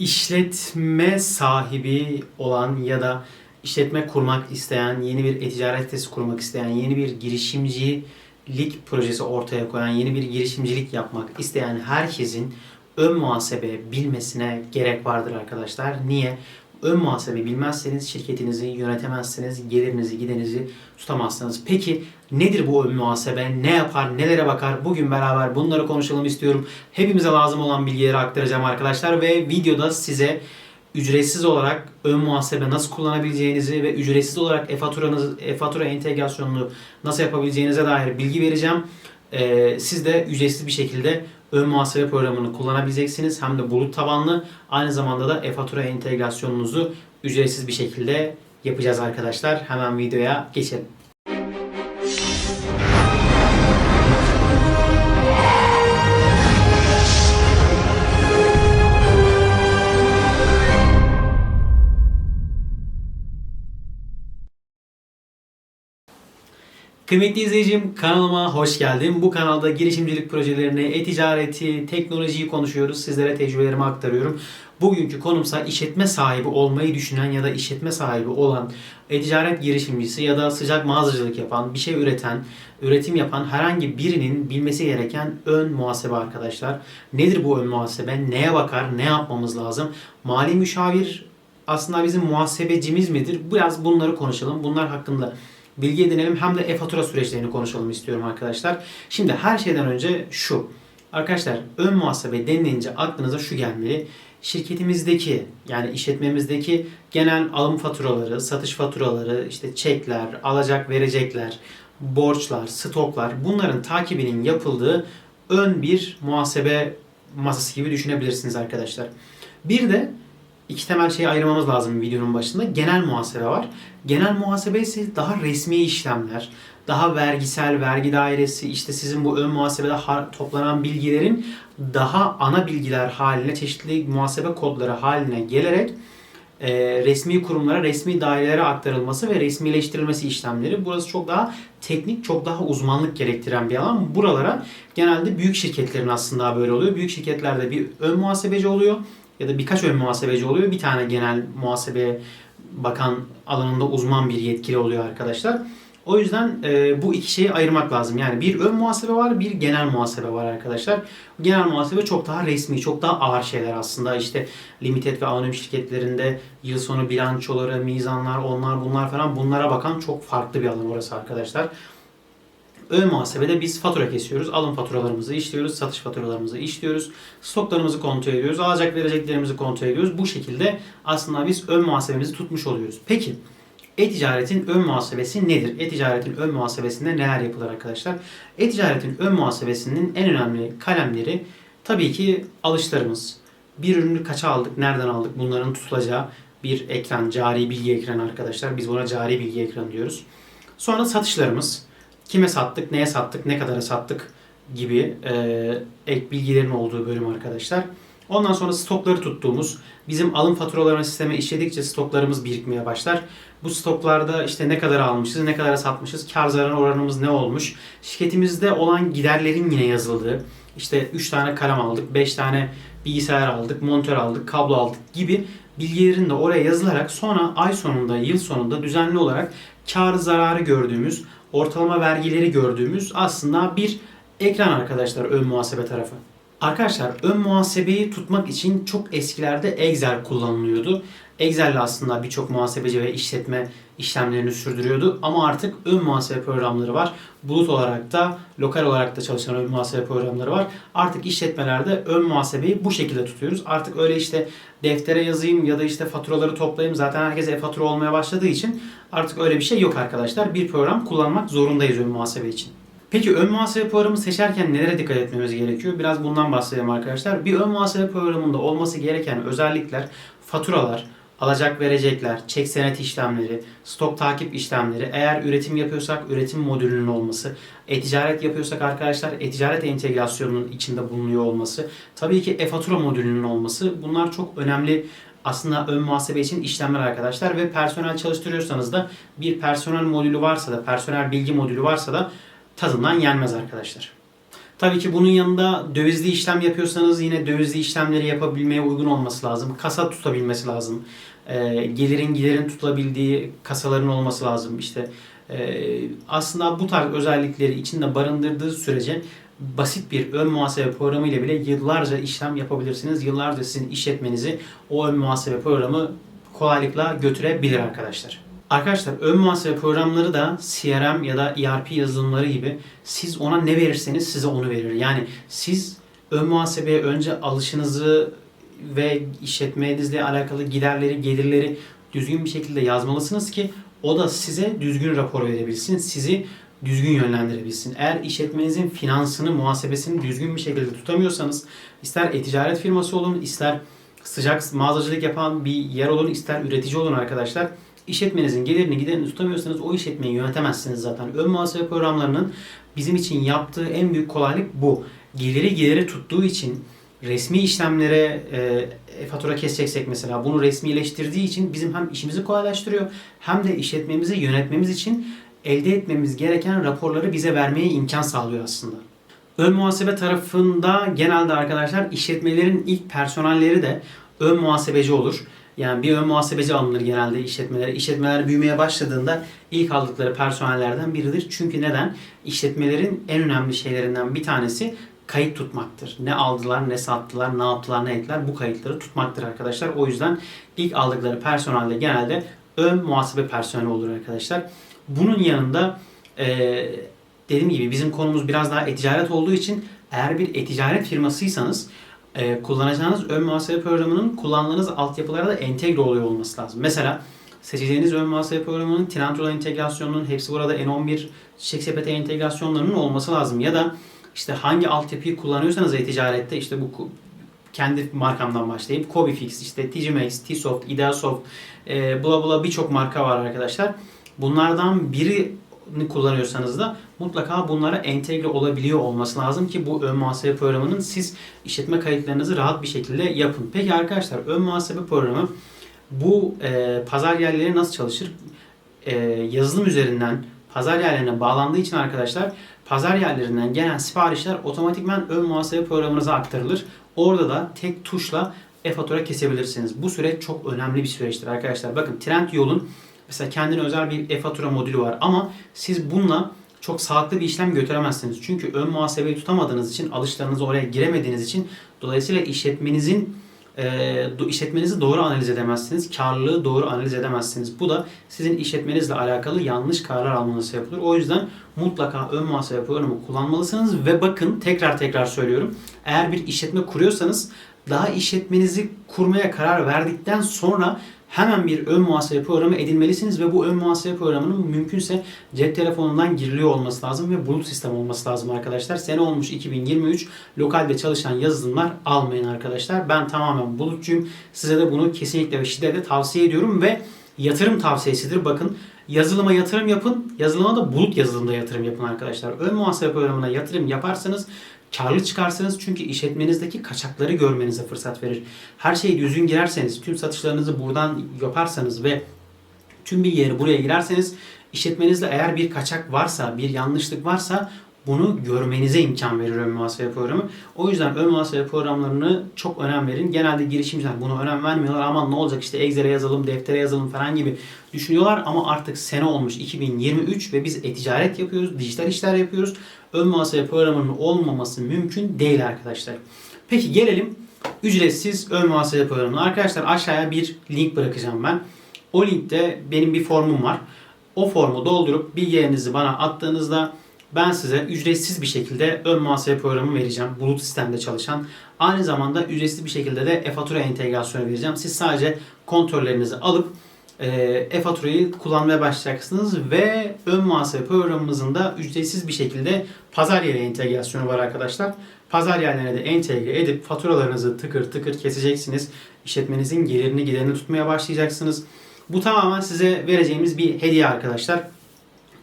işletme sahibi olan ya da işletme kurmak isteyen, yeni bir e-ticaret sitesi kurmak isteyen, yeni bir girişimcilik projesi ortaya koyan, yeni bir girişimcilik yapmak isteyen herkesin ön muhasebe bilmesine gerek vardır arkadaşlar. Niye? Ön muhasebe bilmezseniz şirketinizi yönetemezsiniz, gelirinizi, giderinizi tutamazsınız. Peki nedir bu ön muhasebe? Ne yapar, nelere bakar? Bugün beraber bunları konuşalım istiyorum. Hepimize lazım olan bilgileri aktaracağım arkadaşlar ve videoda size ücretsiz olarak ön muhasebe nasıl kullanabileceğinizi ve ücretsiz olarak e-faturanız, e-fatura entegrasyonunu nasıl yapabileceğinize dair bilgi vereceğim. Ee, siz de ücretsiz bir şekilde ön muhasebe programını kullanabileceksiniz. Hem de bulut tabanlı. Aynı zamanda da e-fatura entegrasyonunuzu ücretsiz bir şekilde yapacağız arkadaşlar. Hemen videoya geçelim. Kıymetli izleyicim kanalıma hoş geldin. Bu kanalda girişimcilik projelerini, e-ticareti, teknolojiyi konuşuyoruz. Sizlere tecrübelerimi aktarıyorum. Bugünkü konumsa işletme sahibi olmayı düşünen ya da işletme sahibi olan e-ticaret girişimcisi ya da sıcak mağazacılık yapan, bir şey üreten, üretim yapan herhangi birinin bilmesi gereken ön muhasebe arkadaşlar. Nedir bu ön muhasebe? Neye bakar? Ne yapmamız lazım? Mali müşavir aslında bizim muhasebecimiz midir? Biraz bunları konuşalım. Bunlar hakkında bilgi edinelim hem de e-fatura süreçlerini konuşalım istiyorum arkadaşlar. Şimdi her şeyden önce şu. Arkadaşlar ön muhasebe denilince aklınıza şu gelmeli. Şirketimizdeki yani işletmemizdeki genel alım faturaları, satış faturaları, işte çekler, alacak verecekler, borçlar, stoklar bunların takibinin yapıldığı ön bir muhasebe masası gibi düşünebilirsiniz arkadaşlar. Bir de iki temel şeyi ayırmamız lazım videonun başında. Genel muhasebe var. Genel muhasebe ise daha resmi işlemler, daha vergisel, vergi dairesi, işte sizin bu ön muhasebede ha- toplanan bilgilerin daha ana bilgiler haline, çeşitli muhasebe kodları haline gelerek e, resmi kurumlara, resmi dairelere aktarılması ve resmileştirilmesi işlemleri. Burası çok daha teknik, çok daha uzmanlık gerektiren bir alan. Buralara genelde büyük şirketlerin aslında böyle oluyor. Büyük şirketlerde bir ön muhasebeci oluyor ya da birkaç ön muhasebeci oluyor. Bir tane genel muhasebe bakan alanında uzman bir yetkili oluyor arkadaşlar. O yüzden e, bu iki şeyi ayırmak lazım. Yani bir ön muhasebe var, bir genel muhasebe var arkadaşlar. Genel muhasebe çok daha resmi, çok daha ağır şeyler aslında. İşte limited ve anonim şirketlerinde yıl sonu bilançoları, mizanlar, onlar bunlar falan bunlara bakan çok farklı bir alan orası arkadaşlar. Ön muhasebede biz fatura kesiyoruz. Alım faturalarımızı işliyoruz. Satış faturalarımızı işliyoruz. Stoklarımızı kontrol ediyoruz. Alacak vereceklerimizi kontrol ediyoruz. Bu şekilde aslında biz ön muhasebemizi tutmuş oluyoruz. Peki e-ticaretin ön muhasebesi nedir? E-ticaretin ön muhasebesinde neler yapılır arkadaşlar? E-ticaretin ön muhasebesinin en önemli kalemleri tabii ki alışlarımız. Bir ürünü kaça aldık, nereden aldık bunların tutulacağı bir ekran, cari bilgi ekranı arkadaşlar. Biz buna cari bilgi ekranı diyoruz. Sonra satışlarımız. Kime sattık, neye sattık, ne kadara sattık gibi e, ek bilgilerin olduğu bölüm arkadaşlar. Ondan sonra stokları tuttuğumuz, bizim alım faturalarını sisteme işledikçe stoklarımız birikmeye başlar. Bu stoklarda işte ne kadar almışız, ne kadar satmışız, kar zarar oranımız ne olmuş, şirketimizde olan giderlerin yine yazıldığı, işte 3 tane kalem aldık, 5 tane bilgisayar aldık, monitör aldık, kablo aldık gibi bilgilerin de oraya yazılarak sonra ay sonunda, yıl sonunda düzenli olarak kar zararı gördüğümüz, ortalama vergileri gördüğümüz aslında bir ekran arkadaşlar ön muhasebe tarafı. Arkadaşlar ön muhasebeyi tutmak için çok eskilerde Excel kullanılıyordu. Excel ile aslında birçok muhasebeci ve işletme işlemlerini sürdürüyordu. Ama artık ön muhasebe programları var. Bulut olarak da, lokal olarak da çalışan ön muhasebe programları var. Artık işletmelerde ön muhasebeyi bu şekilde tutuyoruz. Artık öyle işte deftere yazayım ya da işte faturaları toplayayım. Zaten herkes e-fatura olmaya başladığı için artık öyle bir şey yok arkadaşlar. Bir program kullanmak zorundayız ön muhasebe için. Peki ön muhasebe programı seçerken nelere dikkat etmemiz gerekiyor? Biraz bundan bahsedelim arkadaşlar. Bir ön muhasebe programında olması gereken özellikler faturalar, alacak verecekler, çek senet işlemleri, stok takip işlemleri, eğer üretim yapıyorsak üretim modülünün olması, e-ticaret yapıyorsak arkadaşlar e-ticaret entegrasyonunun içinde bulunuyor olması, tabii ki e-fatura modülünün olması bunlar çok önemli aslında ön muhasebe için işlemler arkadaşlar ve personel çalıştırıyorsanız da bir personel modülü varsa da personel bilgi modülü varsa da tadından yenmez arkadaşlar. Tabii ki bunun yanında dövizli işlem yapıyorsanız yine dövizli işlemleri yapabilmeye uygun olması lazım. Kasa tutabilmesi lazım. Ee, gelirin giderin tutulabildiği kasaların olması lazım. İşte e, aslında bu tarz özellikleri içinde barındırdığı sürece basit bir ön muhasebe programı ile bile yıllarca işlem yapabilirsiniz. Yıllarca sizin işletmenizi o ön muhasebe programı kolaylıkla götürebilir arkadaşlar. Arkadaşlar ön muhasebe programları da CRM ya da ERP yazılımları gibi siz ona ne verirseniz size onu verir. Yani siz ön muhasebeye önce alışınızı ve işletmenizle alakalı giderleri, gelirleri düzgün bir şekilde yazmalısınız ki o da size düzgün rapor verebilsin, sizi düzgün yönlendirebilsin. Eğer işletmenizin finansını, muhasebesini düzgün bir şekilde tutamıyorsanız ister e-ticaret firması olun, ister sıcak mağazacılık yapan bir yer olun, ister üretici olun arkadaşlar. İşletmenizin gelirini giderini tutamıyorsanız o işletmeyi yönetemezsiniz zaten. Ön muhasebe programlarının bizim için yaptığı en büyük kolaylık bu. Geliri gideri tuttuğu için resmi işlemlere e, fatura keseceksek mesela bunu resmileştirdiği için bizim hem işimizi kolaylaştırıyor hem de işletmemizi yönetmemiz için elde etmemiz gereken raporları bize vermeye imkan sağlıyor aslında. Ön muhasebe tarafında genelde arkadaşlar işletmelerin ilk personelleri de ön muhasebeci olur. Yani bir ön muhasebeci alınır genelde işletmelere. İşletmeler büyümeye başladığında ilk aldıkları personellerden biridir. Çünkü neden? İşletmelerin en önemli şeylerinden bir tanesi kayıt tutmaktır. Ne aldılar, ne sattılar, ne yaptılar, ne ettiler bu kayıtları tutmaktır arkadaşlar. O yüzden ilk aldıkları personelde genelde ön muhasebe personeli olur arkadaşlar. Bunun yanında e, dediğim gibi bizim konumuz biraz daha e-ticaret olduğu için eğer bir e-ticaret firmasıysanız e, kullanacağınız ön muhasebe programının kullandığınız altyapılara da entegre oluyor olması lazım. Mesela seçeceğiniz ön muhasebe programının Trendyol entegrasyonunun hepsi burada N11 Çiçek entegrasyonlarının olması lazım. Ya da işte hangi altyapıyı kullanıyorsanız e-ticarette işte bu kendi markamdan başlayıp Cobifix, işte TGMax, Tsoft, Ideasoft, e, bula bula birçok marka var arkadaşlar. Bunlardan birini kullanıyorsanız da mutlaka bunlara entegre olabiliyor olması lazım ki bu ön muhasebe programının siz işletme kayıtlarınızı rahat bir şekilde yapın. Peki arkadaşlar ön muhasebe programı bu e, pazar yerleri nasıl çalışır? E, yazılım üzerinden pazar yerlerine bağlandığı için arkadaşlar pazar yerlerinden gelen siparişler otomatikman ön muhasebe programınıza aktarılır. Orada da tek tuşla e-fatura kesebilirsiniz. Bu süreç çok önemli bir süreçtir arkadaşlar. Bakın Trendyol'un mesela kendine özel bir e-fatura modülü var ama siz bununla çok sağlıklı bir işlem götüremezsiniz. Çünkü ön muhasebeyi tutamadığınız için, alışlarınızı oraya giremediğiniz için dolayısıyla işletmenizin e, işletmenizi doğru analiz edemezsiniz. Karlılığı doğru analiz edemezsiniz. Bu da sizin işletmenizle alakalı yanlış kararlar almanıza yapılır. O yüzden mutlaka ön muhasebe programı kullanmalısınız ve bakın tekrar tekrar söylüyorum. Eğer bir işletme kuruyorsanız daha işletmenizi kurmaya karar verdikten sonra hemen bir ön muhasebe programı edinmelisiniz ve bu ön muhasebe programının mümkünse cep telefonundan giriliyor olması lazım ve bulut sistem olması lazım arkadaşlar. Sene olmuş 2023 lokalde çalışan yazılımlar almayın arkadaşlar. Ben tamamen bulutçuyum. Size de bunu kesinlikle ve şiddetle tavsiye ediyorum ve yatırım tavsiyesidir. Bakın yazılıma yatırım yapın. Yazılıma da bulut yazılımda yatırım yapın arkadaşlar. Ön muhasebe programına yatırım yaparsanız karlı çıkarsınız çünkü işletmenizdeki kaçakları görmenize fırsat verir. Her şeyi düzgün girerseniz, tüm satışlarınızı buradan yaparsanız ve tüm bilgileri buraya girerseniz işletmenizde eğer bir kaçak varsa, bir yanlışlık varsa bunu görmenize imkan verir ön muhasebe programı. O yüzden ön muhasebe programlarını çok önem verin. Genelde girişimciler buna önem vermiyorlar. Aman ne olacak işte Excel'e yazalım, deftere yazalım falan gibi düşünüyorlar. Ama artık sene olmuş 2023 ve biz e-ticaret yapıyoruz, dijital işler yapıyoruz. Ön muhasebe programının olmaması mümkün değil arkadaşlar. Peki gelelim ücretsiz ön muhasebe programına. Arkadaşlar aşağıya bir link bırakacağım ben. O linkte benim bir formum var. O formu doldurup bilgilerinizi bana attığınızda ben size ücretsiz bir şekilde ön muhasebe programı vereceğim. Bulut sistemde çalışan. Aynı zamanda ücretsiz bir şekilde de e-fatura entegrasyonu vereceğim. Siz sadece kontrollerinizi alıp e, e-faturayı kullanmaya başlayacaksınız ve ön muhasebe programımızın da ücretsiz bir şekilde pazar yeri entegrasyonu var arkadaşlar. Pazar yerlerine de entegre edip faturalarınızı tıkır tıkır keseceksiniz. İşletmenizin gelirini giderini tutmaya başlayacaksınız. Bu tamamen size vereceğimiz bir hediye arkadaşlar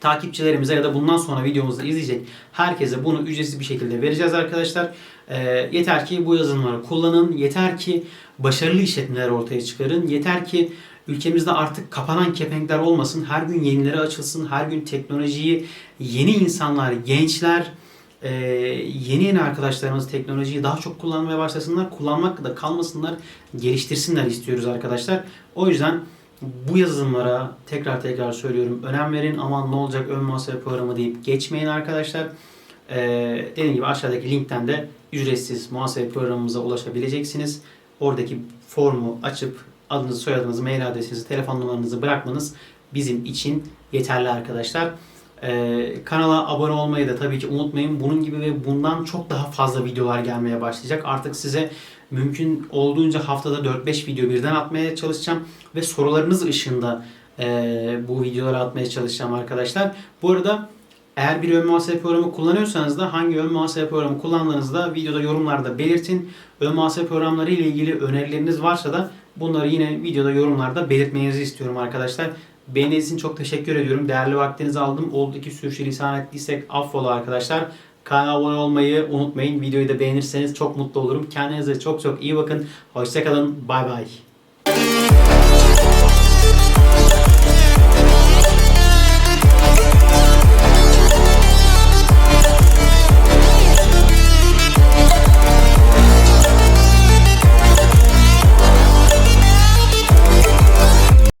takipçilerimize ya da bundan sonra videomuzda izleyecek herkese bunu ücretsiz bir şekilde vereceğiz arkadaşlar. E, yeter ki bu yazılımları kullanın. Yeter ki başarılı işletmeler ortaya çıkarın. Yeter ki ülkemizde artık kapanan kepenkler olmasın. Her gün yenileri açılsın. Her gün teknolojiyi yeni insanlar, gençler, e, yeni yeni arkadaşlarımız teknolojiyi daha çok kullanmaya başlasınlar. Kullanmak da kalmasınlar, geliştirsinler istiyoruz arkadaşlar. O yüzden bu yazılımlara tekrar tekrar söylüyorum. Önem verin. Aman ne olacak ön muhasebe programı deyip geçmeyin arkadaşlar. Ee, dediğim gibi aşağıdaki linkten de ücretsiz muhasebe programımıza ulaşabileceksiniz. Oradaki formu açıp adınızı, soyadınızı, mail adresinizi, telefon numaranızı bırakmanız bizim için yeterli arkadaşlar. Ee, kanala abone olmayı da tabii ki unutmayın. Bunun gibi ve bundan çok daha fazla videolar gelmeye başlayacak. Artık size mümkün olduğunca haftada 4-5 video birden atmaya çalışacağım ve sorularınız ışığında e, bu videoları atmaya çalışacağım arkadaşlar. Bu arada eğer bir ön muhasebe programı kullanıyorsanız da hangi ön muhasebe programı kullandığınızı da videoda yorumlarda belirtin. Ön muhasebe programları ile ilgili önerileriniz varsa da bunları yine videoda yorumlarda belirtmenizi istiyorum arkadaşlar. Beğendiğiniz için çok teşekkür ediyorum. Değerli vaktinizi aldım. Oldu ki sürçülisan ettiysek affola arkadaşlar. Kanala abone olmayı unutmayın. Videoyu da beğenirseniz çok mutlu olurum. Kendinize çok çok iyi bakın. Hoşçakalın. Bay bay.